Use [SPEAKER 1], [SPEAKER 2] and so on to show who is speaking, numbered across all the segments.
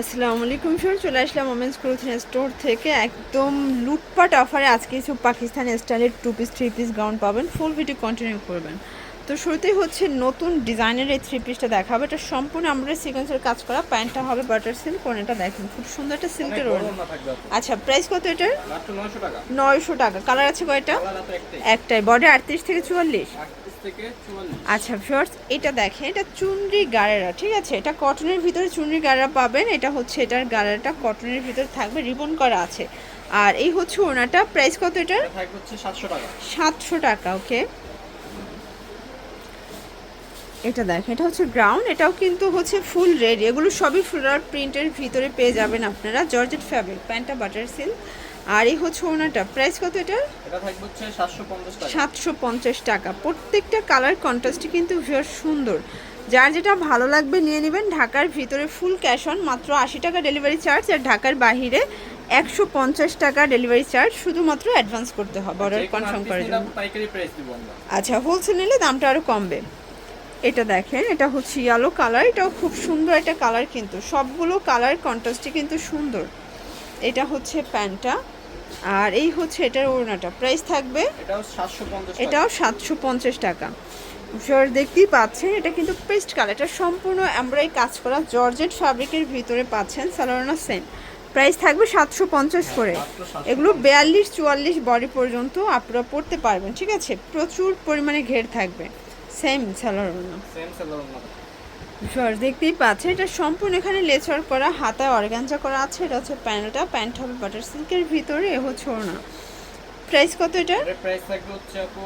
[SPEAKER 1] আসসালামু আলাইকুম স্যার চলে আসলাম ওমেন্স ক্লোথিং স্টোর থেকে। একদম লুটপাট অফারে আজকে কিছু পাকিস্তানি স্টাইলের two piece three piece gown পাবেন ফুল ভিডিও কন্টিনিউ করবেন। তো শুরুতেই হচ্ছে নতুন ডিজাইনের এই থ্রি পিসটা দেখাবো। এটা সম্পূর্ণ আমরা সিকোয়েন্সের কাজ করা প্যান্টটা হবে বাটার সিল্ক কোনটা দেখেন খুব সুন্দর একটা সিল্কের আচ্ছা প্রাইস কত এটার?
[SPEAKER 2] মাত্র 900 টাকা।
[SPEAKER 1] নয়শো টাকা। কালার আছে কয়টা?
[SPEAKER 2] একটাই।
[SPEAKER 1] বডি আটত্রিশ থেকে চুয়াল্লিশ?
[SPEAKER 2] 38 থেকে 44
[SPEAKER 1] আচ্ছা ফিওর্স এটা দেখেন এটা চুনরি গাড়েরা ঠিক আছে? এটা কটনের ভিতরে চুনরি গাড়া পাবেন এটা হচ্ছে এটার গাড়াটা কটনের ভিতরে থাকবে রিবন করা আছে। আর এই হচ্ছে ওনাটা প্রাইস কত এটার?
[SPEAKER 2] এটা থাকবে হচ্ছে 700 টাকা।
[SPEAKER 1] সাতশো টাকা ওকে। এটা দেখেন এটা হচ্ছে গ্রাউন্ড এটাও কিন্তু হচ্ছে ফুল রেড এগুলো সবই ফ্লোরাল প্রিন্টের ভিতরে পেয়ে যাবেন আপনারা। জর্জেট ফ্যাব্রিক প্যান্টটা বাটার সিল্ক। আর এই হচ্ছে ওনাটা প্রাইস কত
[SPEAKER 2] এটা থাকবে হচ্ছে 750 টাকা।
[SPEAKER 1] সাতশো পঞ্চাশ টাকা। প্রত্যেকটা কালার কন্ট্রাস্টই কিন্তু ভীষণ সুন্দর। যার যেটা ভালো লাগবে নিয়ে নেবেন। ঢাকার ভিতরে ফুল ক্যাশ অন মাত্র আশি টাকা ডেলিভারি চার্জ আর ঢাকার বাহিরে একশো পঞ্চাশ টাকা ডেলিভারি চার্জ শুধুমাত্র অ্যাডভান্স করতে হবে অর্ডার কনফার্ম করার জন্য। আচ্ছা হোলসেল নিলে দামটা আরও কমবে। এটা দেখেন এটা হচ্ছে ইয়েলো কালার এটাও খুব সুন্দর একটা কালার কিন্তু। সবগুলো কালার কন্ট্রাস্টই কিন্তু সুন্দর। এটা হচ্ছে প্যান্টটা। আর এই হচ্ছে এটার ওড়নাটা। প্রাইস থাকবে
[SPEAKER 2] এটাও 750 টাকা।
[SPEAKER 1] এটাও সাতশো পঞ্চাশ টাকা। স্যার দেখতেই পাচ্ছেন এটা কিন্তু পেস্ট কালার। এটা সম্পূর্ণ এমব্রয়ডারি কাজ করা। জর্জেট ফ্যাব্রিকের ভিতরে পাচ্ছেন সালোয়ারনা সেন প্রাইস থাকবে সাতশো পঞ্চাশ করে। এগুলো বিয়াল্লিশ চুয়াল্লিশ বডি পর্যন্ত আপনারা পড়তে পারবেন ঠিক আছে? প্রচুর পরিমাণে ঘের থাকবে। সেম সালোয়ারনা স্যার দেখতেই পাচ্ছেন এটা সম্পূর্ণ এখানে লেচার করা হাতায় অর্গানজা করা আছে এটা হচ্ছে প্যান্টটা প্যান্ট হবে বাটার সিল্কের ভিতরে এ হচ্ছে ওড়না। প্রাইস কত এটা
[SPEAKER 2] প্রাইস থাকবে হচ্ছে আপু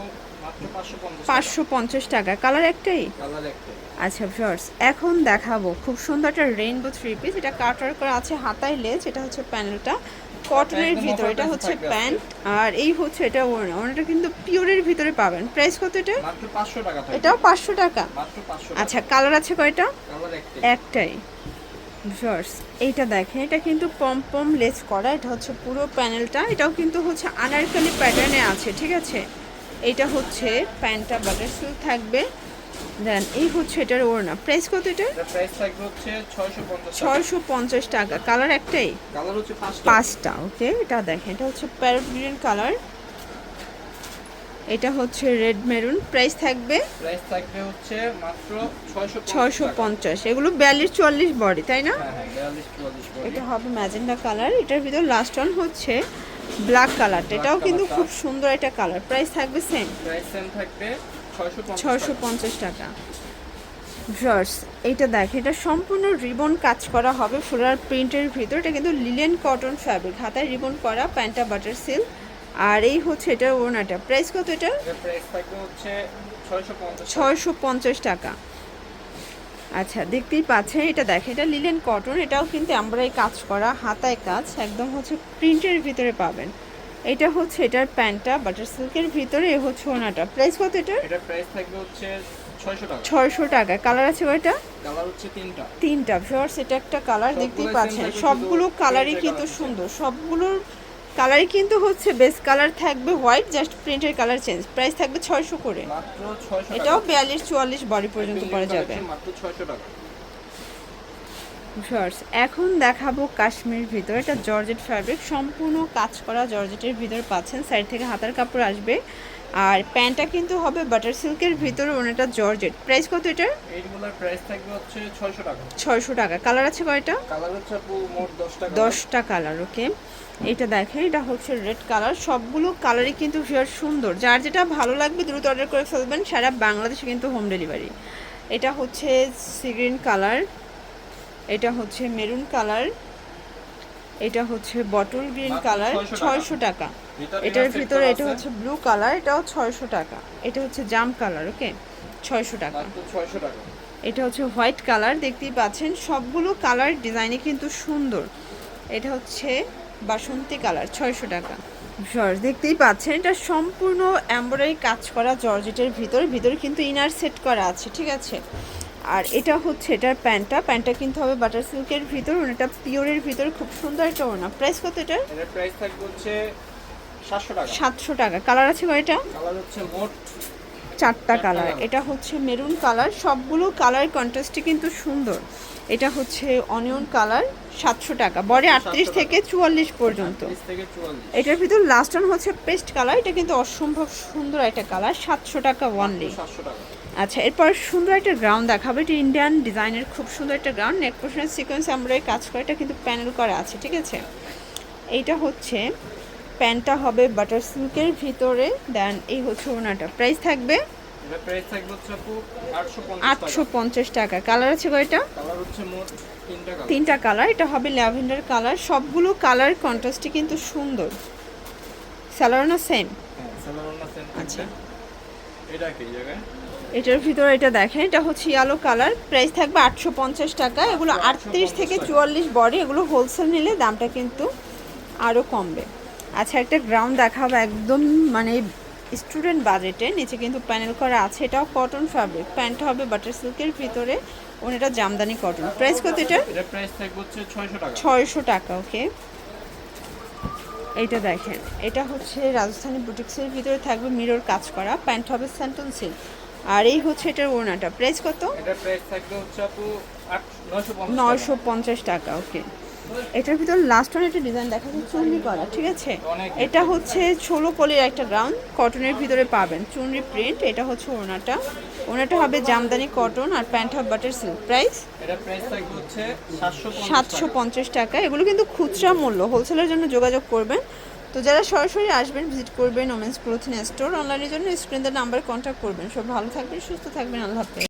[SPEAKER 1] পাঁচশো পঞ্চাশ টাকা। কালার একটাই?
[SPEAKER 2] কালার একটাই।
[SPEAKER 1] আচ্ছা ভিউয়ার্স এখন দেখাবো। খুব সুন্দর একটা রেইনবো থ্রি পিস এটা কাটার করা আছে হাতায় লেজ এটা হচ্ছে প্যানেলটা কটনের ভিতরে এটা হচ্ছে প্যান্ট আর এই হচ্ছে এটা ওড়না। ওড়নাটা কিন্তু পিওরের ভিতরে পাবেন। প্রাইস কত এটা?
[SPEAKER 2] মাত্র 500 টাকা থাকবে।
[SPEAKER 1] এটাও পাঁচশো টাকা।
[SPEAKER 2] মাত্র 500 টাকা।
[SPEAKER 1] আচ্ছা কালার আছে কয়টা?
[SPEAKER 2] একটাই।
[SPEAKER 1] একটাই। ভিউয়ার্স এইটা দেখেন এটা কিন্তু পম পম লেস করা। এটা হচ্ছে পুরো প্যানেলটা। এটাও কিন্তু হচ্ছে আনারকালি প্যাটার্নে আছে ঠিক আছে? এইটা হচ্ছে প্যান্টটা বাটার সিল্ক থাকবে। দেন এই হচ্ছে এটার ওড়না। প্রাইস কত এটা
[SPEAKER 2] প্রাইস থাকবে হচ্ছে 650 টাকা।
[SPEAKER 1] ছয়শো পঞ্চাশ টাকা। কালার একটাই?
[SPEAKER 2] কালার হচ্ছে 5টা
[SPEAKER 1] পাঁচটা ওকে এটা দেখেন এটা হচ্ছে প্যারট গ্রিন কালার এটা হচ্ছে রেড মেরুন প্রাইস থাকবে?
[SPEAKER 2] প্রাইস থাকবে হচ্ছে মাত্র 650
[SPEAKER 1] ছয়শো পঞ্চাশ। এগুলো বিয়াল্লিশ চুয়াল্লিশ বডি তাই না?
[SPEAKER 2] হ্যাঁ হ্যাঁ 42 44
[SPEAKER 1] এটা হবে ম্যাজেন্ডা কালার এটার ভিতর লাস্ট ওয়ান হচ্ছে ব্ল্যাক কালারটা এটাও কিন্তু খুব সুন্দর একটা কালার প্রাইস থাকবে সেম
[SPEAKER 2] প্রাইস সেম থাকবে 650
[SPEAKER 1] ছয়শো পঞ্চাশ টাকা। ভিউয়ার্স এইটা দেখ এটা সম্পূর্ণ রিবন কাজ করা হবে ফ্লোরাল প্রিন্টের ভিতর। এটা কিন্তু লিলেন কটন ফ্যাব্রিক হাতায় রিবন করা প্যান্টটা বাটার সিল্ক। আর এই হচ্ছে এটা ওনাটা প্রাইস কত এটা?
[SPEAKER 2] এর প্রাইস থাকবে হচ্ছে 650
[SPEAKER 1] ছয়শো পঞ্চাশ টাকা। আচ্ছা দেখতেই পাচ্ছেন এটা দেখেন এটা লিলেন কটন এটাও কিন্তু আমরাই কাজ করা হাতায় কাজ একদম হচ্ছে প্রিন্টের ভিতরে পাবেন। এটা হচ্ছে এটার প্যান্টটা বাটার সিল্কের ভিতরে এ হচ্ছে ওনাটা। প্রাইস কত এটা
[SPEAKER 2] এটার প্রাইস থাকবে হচ্ছে 600 টাকা।
[SPEAKER 1] ছয়শো টাকা। কালার আছে ওইটা
[SPEAKER 2] কালার হচ্ছে তিনটা।
[SPEAKER 1] তিনটা। ভিউয়ার্স এটা একটা কালার দেখতেই পাচ্ছেন। সবগুলো কালারই কিন্তু সুন্দর। সবগুলোর কালারই কিন্তু হচ্ছে বেস কালার থাকবে হোয়াইট জাস্ট প্রিন্টের কালার চেঞ্জ প্রাইস থাকবে ছয়শো করে।
[SPEAKER 2] মাত্র 600
[SPEAKER 1] এটাও বিয়াল্লিশ চুয়াল্লিশ বডি পর্যন্ত পরা যাবে।
[SPEAKER 2] মাত্র 600 টাকা।
[SPEAKER 1] শর্টস এখন দেখাবো কাশ্মীর ভিতর। এটা জর্জেট ফ্যাব্রিক সম্পূর্ণ কাজ করা জর্জেটের ভিতর পাচ্ছেন। সাইড থেকে হাতার কাপড় আসবে। আর প্যান্টটা কিন্তু হবে বাটার সিল্কের ভিতরে ওনাটা জর্জেট। প্রাইস কত এটার?
[SPEAKER 2] এইগুলোর প্রাইস থাকবে হচ্ছে 600 টাকা।
[SPEAKER 1] ছয়শো টাকা। কালার আছে কয়টা?
[SPEAKER 2] কালার হচ্ছে আপু মোট 10 টাকা
[SPEAKER 1] দশটা কালার ওকে এটা দেখেন এটা হচ্ছে রেড কালার সবগুলো কালারই কিন্তু ভীষণ সুন্দর। যার যেটা ভালো লাগবে দ্রুত অর্ডার করে ফেলবেন। সারা বাংলাদেশে কিন্তু হোম ডেলিভারি এটা হচ্ছে সিগ্রিন কালার এটা হচ্ছে মেরুন কালার এটা হচ্ছে বটল গ্রিন কালার ছয়শো টাকা। এটার ভিতরে এটা হচ্ছে ব্লু কালার এটাও ছয়শো টাকা। এটা হচ্ছে জাম কালার ওকে? ছয়শো টাকা।
[SPEAKER 2] মাত্র 600 টাকা।
[SPEAKER 1] এটা হচ্ছে হোয়াইট কালার দেখতেই পাচ্ছেন। সবগুলো কালার ডিজাইনে কিন্তু সুন্দর। এটা হচ্ছে বাসন্তী কালার ছয়শো টাকা। জর্জ দেখতেই পাচ্ছেন এটা সম্পূর্ণ এমব্রয়ডারি কাজ করা জর্জেটের ভিতর। ভিতরে কিন্তু ইনার সেট করা আছে ঠিক আছে? আর এটা হচ্ছে এটার প্যান্টটা। প্যান্টটা কিন্তু হবে বাটার সিল্কের ভিতর ওনাটা পিওরের ভিতর। খুব সুন্দর একটা ওনা প্রাইস কত এটার
[SPEAKER 2] এর প্রাইস থাকবে হচ্ছে 700 টাকা।
[SPEAKER 1] সাতশো টাকা। কালার আছে কয়টা
[SPEAKER 2] কালার হচ্ছে মোট
[SPEAKER 1] চারটা কালার এটা হচ্ছে মেরুন কালার সবগুলো কালার কন্ট্রাস্টই কিন্তু সুন্দর। এটা হচ্ছে অনিয়ন কালার সাতশো টাকা। বড়ে আটত্রিশ থেকে চুয়াল্লিশ পর্যন্ত। এটার ভিতর লাস্ট ওয়ান হচ্ছে পেস্ট কালার এটা কিন্তু অসম্ভব সুন্দর একটা কালার সাতশো টাকা ওয়ানলি
[SPEAKER 2] সাতশো টাকা।
[SPEAKER 1] আচ্ছা এরপর সুন্দর একটা গ্রাউন্ড দেখাবো। এটা ইন্ডিয়ান ডিজাইনের খুব সুন্দর একটা গ্রাউন্ড নেক পোর্শনের সিকোয়েন্স আমরা এই কাজ করে এটা কিন্তু প্যানেল করা আছে ঠিক আছে? এইটা হচ্ছে প্যান্টটা হবে বাটার সিল্কের ভিতরে দেন এই হচ্ছে ওনাটা প্রাইস থাকবে?
[SPEAKER 2] আটশো
[SPEAKER 1] পঞ্চাশ টাকা। কালার আছে কয়টা?
[SPEAKER 2] তিনটা কালার
[SPEAKER 1] এটা হবে ল্যাভেন্ডার কালার সবগুলো কালার কন্ট্রাস্টই কিন্তু সুন্দর। স্যালারনা সেম আচ্ছা।
[SPEAKER 2] এটা কি জায়গায়?
[SPEAKER 1] এটার ভিতরে এটা দেখেন এটা হচ্ছে ইয়েলো কালার প্রাইস থাকবে আটশো পঞ্চাশ টাকা। এগুলো আটত্রিশ থেকে। চুয়াল্লিশ বডি এগুলো হোলসেল নিলে দামটা কিন্তু আরও কমবে। আচ্ছা একটা গ্রাউন্ড দেখাবো একদম মানে স্টুডেন্ট বাজেটে নিচে কিন্তু প্যানেল করা আছে। এটাও কটন ফ্যাব্রিক প্যান্ট হবে বাটার সিল্কের ভিতরে। ওটা জামদানি কটন প্রাইস কত এটা
[SPEAKER 2] এটা প্রাইস থাকবে হচ্ছে ছয়শো টাকা।
[SPEAKER 1] ছয়শো টাকা ওকে এইটা দেখেন। এটা হচ্ছে রাজস্থানী বুটিক্সের ভিতরে থাকবে মিরর কাজ করা প্যান্ট হবে স্যান্টন সিল্ক আর এই হচ্ছে এটার ওড়নাটা। প্রাইস কত?
[SPEAKER 2] এটা প্রাইস থাকবে হচ্ছে আপু আট নয়শো পঞ্চাশ
[SPEAKER 1] নয়শো পঞ্চাশ টাকা ওকে এটার ভিতর লাস্ট ওয়ান একটা ডিজাইন দেখা যাচ্ছে চুনরি করা ঠিক আছে? এটা হচ্ছে ষোলো কলির একটা গ্রাউন্ড কটনের ভিতরে পাবেন। চুনরি প্রিন্ট এটা হচ্ছে ওড়নাটা ওড়নাটা হবে জামদানি কটন আর প্যান্ট হবে বাটার সিল্ক প্রাইস সাতশো পঞ্চাশ। টাকা। এগুলো কিন্তু খুচরা মূল্য। হোলসেলের জন্য যোগাযোগ করবেন। তো যারা সরাসরি আসবেন ভিজিট করবেন ওমেন্স ক্লোথিং স্টোর অনলাইনের জন্য স্ক্রিনের নাম্বার কন্ট্যাক্ট করবেন। সব ভালো থাকবেন সুস্থ থাকবেন আল্লাহ হাফেজ।